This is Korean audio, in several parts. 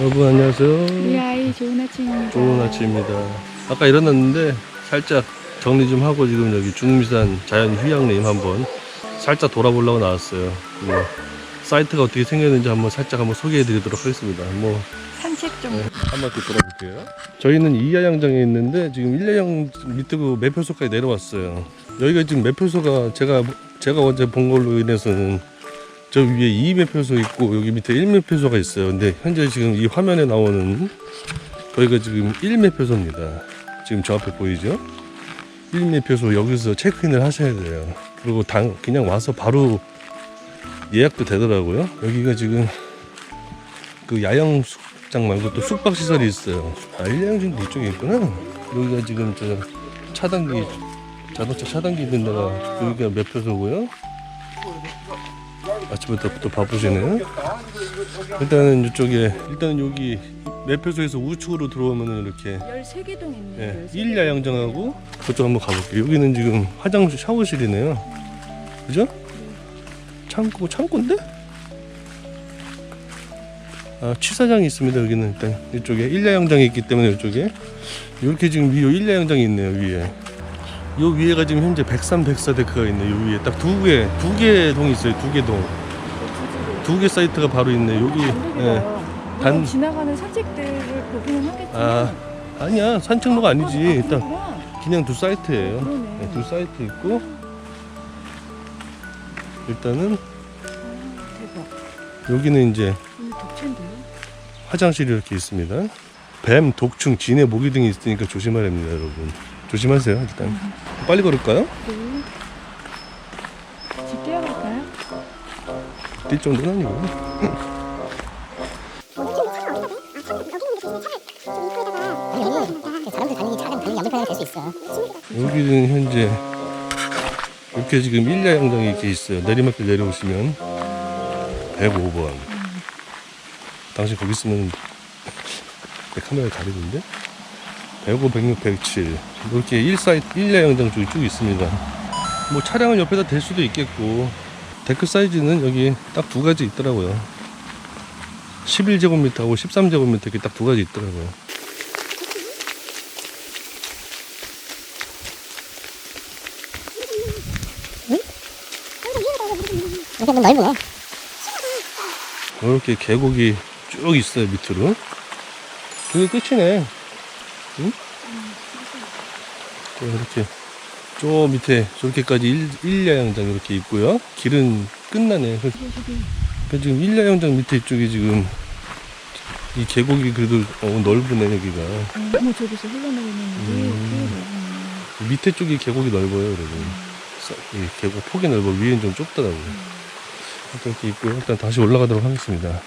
여러분 안녕하세요. 우리 아이 좋은 아침입니다. 좋은 아침입니다. 아까 일어났는데 살짝 정리 좀 하고 지금 여기 중미산 자연 휴양림 한번 살짝 돌아보려고 나왔어요. 뭐 사이트가 어떻게 생겼는지 한번 살짝 한번 소개해드리도록 하겠습니다. 뭐 산책 좀. 네, 한 바퀴 돌아볼게요. 저희는 이하양장에 있는데 지금 일야양 밑으로 매표소까지 내려왔어요. 여기가 지금 매표소가 제가 제가 어제 본 걸로 인해서는 저 위에 2매표소 있고 여기 밑에 1매표소가 있어요. 근데 현재 지금 이 화면에 나오는 저희가 지금 1매표소입니다. 지금 저 앞에 보이죠? 1매표소 여기서 체크인을 하셔야 돼요. 그리고 당 그냥 와서 바로 예약도 되더라고요. 여기가 지금 그 야영 숙장 말고 또 숙박 시설이 있어요. 아, 일양진도 이쪽에 있구나. 여기가 지금 저 차단기 자동차 차단기 있는 데가 여기가 몇 표소고요. 아침부터 또 바쁘시네요. 일단은 이쪽에 일단은 여기 매표소에서 우측으로 들어오면은 이렇게 13개 동 있네요. 예, 1야영장하고 그쪽 한번 가볼게요. 여기는 지금 화장실 샤워실이네요. 그죠? 창고 창고인데? 아 취사장이 있습니다. 여기는 일단 이쪽에 1 야영장이 있기 때문에 이쪽에 이렇게 지금 위 1야영장이 있네요. 위에. 요 위에가 지금 현재 103, 104 데크가 있네. 요 위에 딱 두 개, 두 개 동이 있어요. 두 개 동. 두 개 사이트가 바로 있네. 여기 예. 단- 단 지나가는 산책들을 보기는 하겠지. 아 아니야 산책로가 아니지. 일단. 그냥 두 사이트예요. 그러네. 네, 두 사이트 있고 일단은 대박. 여기는 이제 오늘? 화장실이 이렇게 있습니다. 뱀, 독충, 진해, 모기 등이 있으니까 조심하야 됩니다, 여러분. 조심하세요, 일단. 빨리 걸을까요? 네. 뛸 정도는 아니고. 여기는 현재 이렇게 지금 일야영장이 이렇게 있어요. 내리막길 내려오시면 105번. 당신 거기 있으면 내 카메라 가리는데 105, 106, 107 이렇게 1사이 1야영장 쪽이 쭉 있습니다. 뭐 차량을 옆에다 댈 수도 있겠고 데크 사이즈는 여기 딱 두 가지 있더라고요. 11제곱미터하고 13제곱미터 이렇게 딱 두 가지 있더라고요. 넓으네. 이렇게 계곡이 쭉 있어요 밑으로 그게 끝이네 응? 또 이렇게 저 밑에 저렇게까지 일, 일야영장 이렇게 있고요. 길은 끝나네 그, 그 지금 일야영장 밑에 이쪽이 지금 이 계곡이 그래도 어, 넓으네 여기가. 어머 저기서 흘러나오는 음. 게 밑에 쪽이 계곡이 넓어요 그래도. 써- 이 계곡 폭이 넓어. 위에는 좀 좁더라고요. 일단 이렇게 있고요. 일단 다시 올라가도록 하겠습니다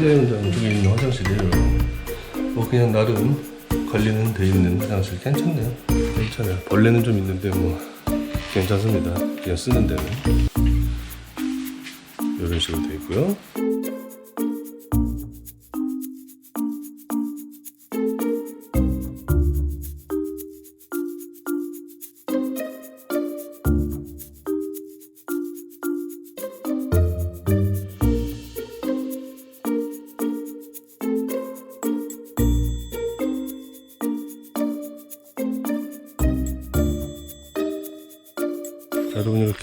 1년 전 쪽에 있는 화장실이에요. 뭐 그냥 나름 관리는 돼 있는 화장실 괜찮네요. 괜찮아요. 벌레는 좀 있는데 뭐 괜찮습니다. 그냥 쓰는 데는 이런 식으로 돼 있고요.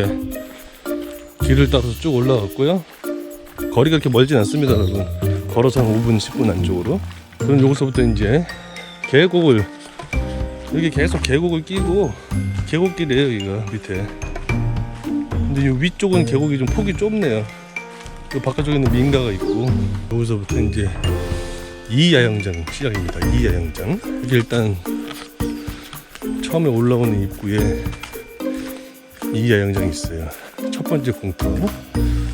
이렇게 길을 따라서 쭉 올라갔고요. 거리가 그렇게 멀진 않습니다, 여러분. 걸어서 한 5분, 10분 안쪽으로. 그럼 여기서부터 이제 계곡을 여기 계속 계곡을 끼고 계곡길이에요 여기가 밑에 근데 이 위쪽은 계곡이 좀 폭이 좁네요 그 바깥쪽에는 민가가 있고 여기서부터 이제 이 야영장 시작입니다 이 야영장 여기 일단 처음에 올라오는 입구에 이 야영장이 있어요 첫 번째 공터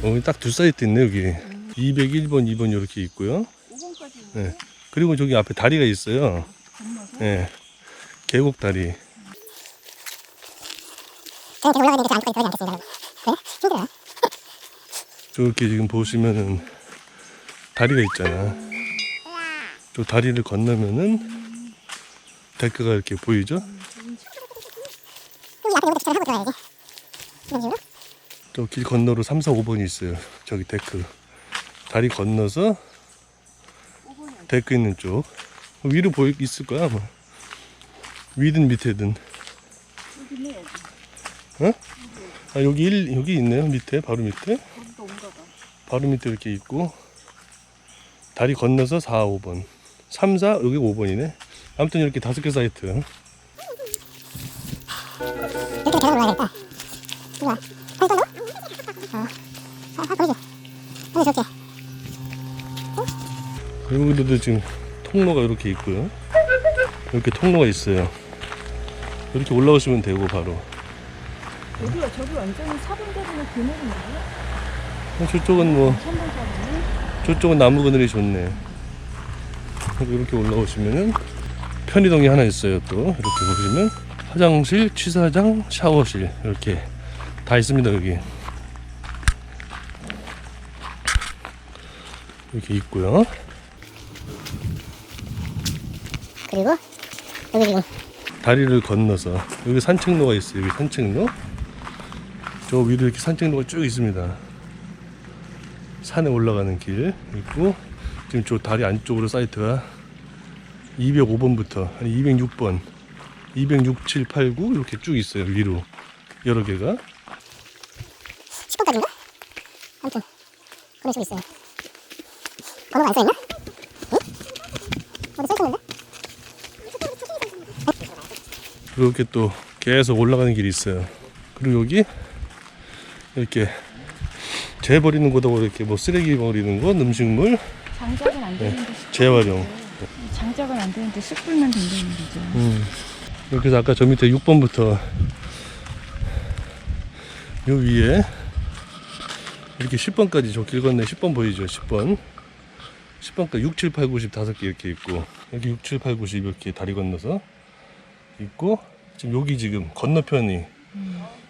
여기 딱두 사이트 있네 여기 201번 2번 이렇게 있고요 5번까지 네. 그리고 저기 앞에 다리가 있어요 건너서 네. 계곡 다리. 저렇게 지금 보시면은 다리가 있잖아. 저 다리를 건너면은 데크가 이렇게 보이죠? 여기 앞에 주차를 하고 들어가야지. 저길 건너로 3, 4, 5번이 있어요. 저기 데크. 다리 건너서 데크 있는 쪽. 위로 보이 있을 거야 아마. 위든 밑에든. 어? 아 여기 일 여기 있네요 밑에 바로 밑에. 바로 밑에 이렇게 있고 다리 건너서 4, 5번 3, 4 여기 5번이네 아무튼 이렇게 다섯 개 사이트 이렇게 계속 올라가야겠다. 여기도 지금 통로가 이렇게 있고요. 이렇게 통로가 있어요. 이렇게 올라오시면 되고 바로. 여기가 저기 완전히 4번 대리는 그늘인가요? 저쪽은 뭐 3번 대리는? 저쪽은 나무 그늘이 좋네. 이렇게 올라오시면은 편의동이 하나 있어요 또. 이렇게 보시면 화장실, 취사장, 샤워실 이렇게 다 있습니다 여기. 이렇게 있고요 그리고, 여기 지금, 다리를 건너서 여기 산책로가 있어요 여기 산책로 저 위로 이렇게 산책로가 쭉 있습니다 산에 올라가는 길 있고 지금 저 다리 안쪽으로 사이트가 205번부터 206번 206, 7, 8, 9 이렇게 쭉 있어요 위로 여러 개가 10번까지인가? 아무튼, 그런 식으로 있어요. 번호가 안 써있나? 응? 어디 써있었는데? 이렇게 또 계속 올라가는 길이 있어요 그리고 여기 이렇게 재버리는 곳하고 이렇게 뭐 쓰레기 버리는 곳 음식물 장작은 안 되는데 숯 재활용 장작은 안 되는데 숯불만 된다는 거죠. 음. 그래서 아까 저 밑에 6번부터 요 위에 이렇게 10번까지 저 길 건너 10번 보이죠? 10번. 10번까지 6, 7, 8, 9, 10 다섯 개 이렇게 있고 여기 6, 7, 8, 9, 10 이렇게 다리 건너서 있고 지금 여기 지금 건너편이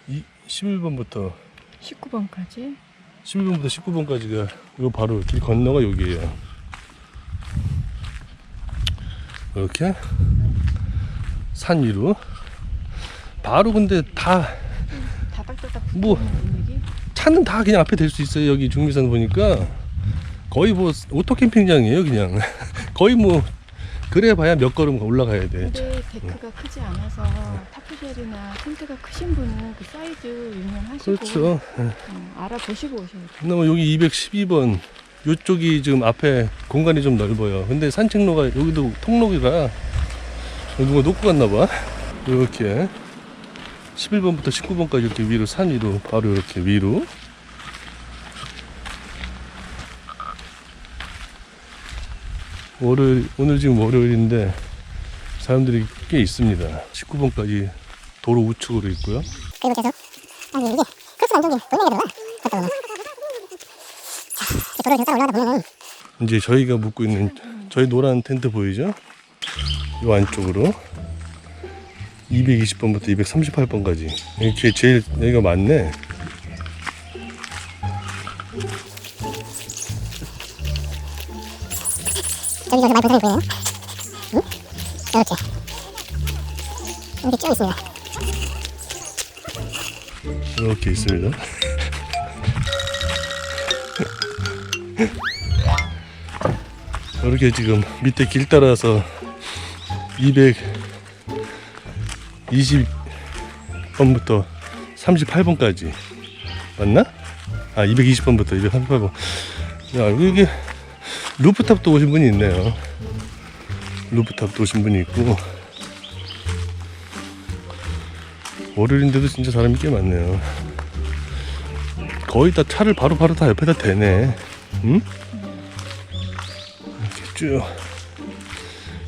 이 11번부터 19번까지 11번부터 19번까지가 요 바로 길 건너가 여기에요. 이렇게 산 위로 바로 근데 다 뭐. 차는 다 그냥 앞에 댈 수 있어요. 여기 중미산 보니까 거의 뭐 오토 캠핑장이에요, 그냥 거의 뭐 그래 봐야 몇 걸음 올라가야 돼. 데크가 크지 않아서 타프쉘이나 텐트가 크신 분은 그 사이즈 유명하시고 그렇죠. 음, 알아보시고 오셔야 돼요. 그다음에 여기 212번 요쪽이 지금 앞에 공간이 좀 넓어요. 근데 산책로가 여기도 통로기가 누가 놓고 갔나 봐. 이렇게 11번부터 19번까지 이렇게 위로 산 위로 바로 이렇게 위로 월요일 오늘 지금 월요일인데 사람들이 꽤 있습니다. 19번까지 도로 우측으로 있고요. 그리고 계속, 아니, 이게, 크로스 안쪽이 돌멩이가 들어가. 자, 도로를 계속 올라가다 보면은, 이제 저희가 묵고 있는 저희 노란 텐트 보이죠? 요 안쪽으로 220번부터 238번까지 이렇게 제일 여기가 많네. 저기 저기 많이 보이네요. 있습니다. 이렇게 있습니다. 이렇게 지금 밑에 길 따라서 220번부터 38번까지 맞나? 아 220번부터 238번. 야 여기 루프탑도 오신 분이 있네요. 루프탑도 오신 분이 있고 월요일인데도 진짜 사람이 꽤 많네요. 거의 다 차를 바로바로 다 옆에다 대네. 응? 이렇게 쭉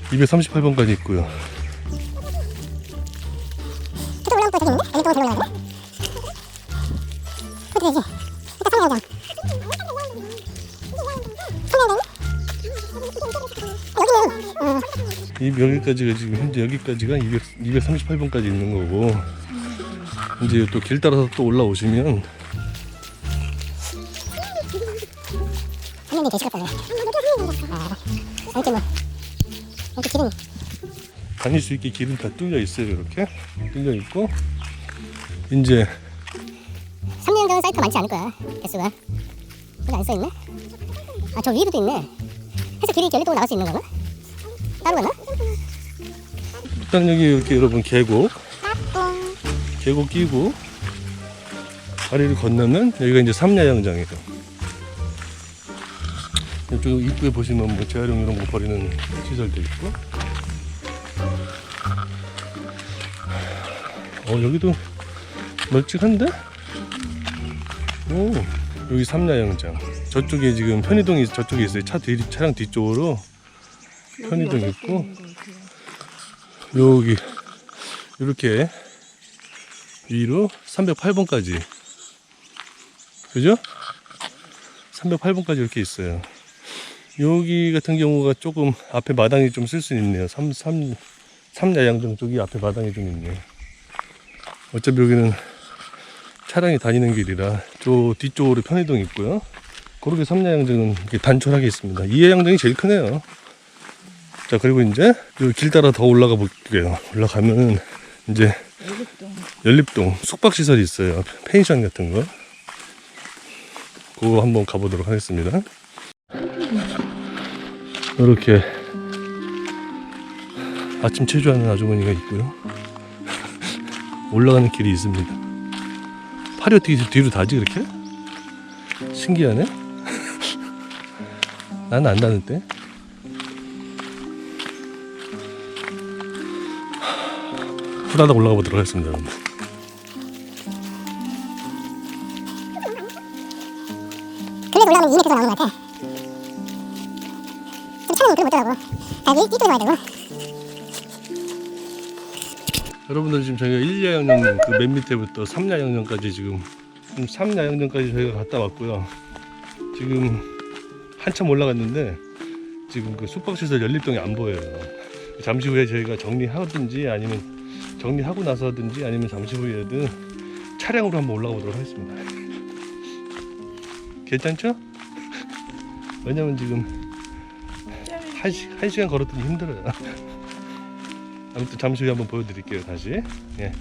238번까지 있고요. 이 여기까지가 지금 현재 여기까지가 200, 238번까지 있는 거고 이제 또 길 따라서 또 올라오시면 한명이 계시겠다. 아, 이렇게 뭐, 이렇게 길은 다닐 수 있게 길은 다 뚫려 있어요 이렇게 뚫려 있고 이제 3년 전 사이트가 많지 않을 거야 개수가 여기 안 써있네? 아 저 위에도 또 있네 해서 길이 연립동으로 나갈 수 있는 건가? 따로 갔나? 일단 여기 이렇게 여러분 계곡 계곡 끼고 다리를 건너면 여기가 이제 삼야영장이에요. 이쪽 입구에 보시면 뭐 재활용 이런 거 버리는 시설도 있고. 어 여기도 널찍한데? 오 여기 삼야영장. 저쪽에 지금 편의동이 저쪽에 있어요. 차 뒤, 차량 뒤쪽으로 여덟 있고. 여기 이렇게 위로 308번까지. 그죠? 308번까지 이렇게 있어요. 여기 같은 경우가 조금 앞에 마당이 좀 쓸 수 있네요. 3, 3, 3야양정 쪽이 앞에 마당이 좀 있네요. 어차피 여기는 차량이 다니는 길이라 저 뒤쪽으로 편의동이 있고요. 그렇게 3야양정은 이렇게 단촐하게 있습니다. 2야양정이 제일 크네요. 자 그리고 이제 그길 따라 더 올라가 볼게요. 올라가면은 이제 연립동 숙박 시설이 있어요. 펜션 같은 거. 그거 한번 가보도록 하겠습니다. 이렇게 아침 체조하는 아주머니가 있고요. 올라가는 길이 있습니다. 팔이 어떻게 뒤로 다지 그렇게? 신기하네. 나는 안 나는데. 후다닥 올라가 보도록 하겠습니다. 여러분. 근래 올라가면 2m가 나오는 것 같아 좀 차는 그걸 못자 여기 띠도 와야 되고 여러분들 지금 저희가 1야영령 그맨 밑에부터 3야영령까지 지금 3야영령까지 저희가 갔다 왔고요. 지금 한참 올라갔는데 지금 그 숙박시설 연립동이 안 보여요. 잠시 후에 저희가 정리하든지 아니면 정리하고 나서든지 아니면 잠시 후에든 차량으로 한번 올라가 보도록 하겠습니다. 괜찮죠? 왜냐면 지금 한, 시, 한 시간 걸었더니 힘들어요. 아무튼 잠시 후에 한번 보여드릴게요 다시 예.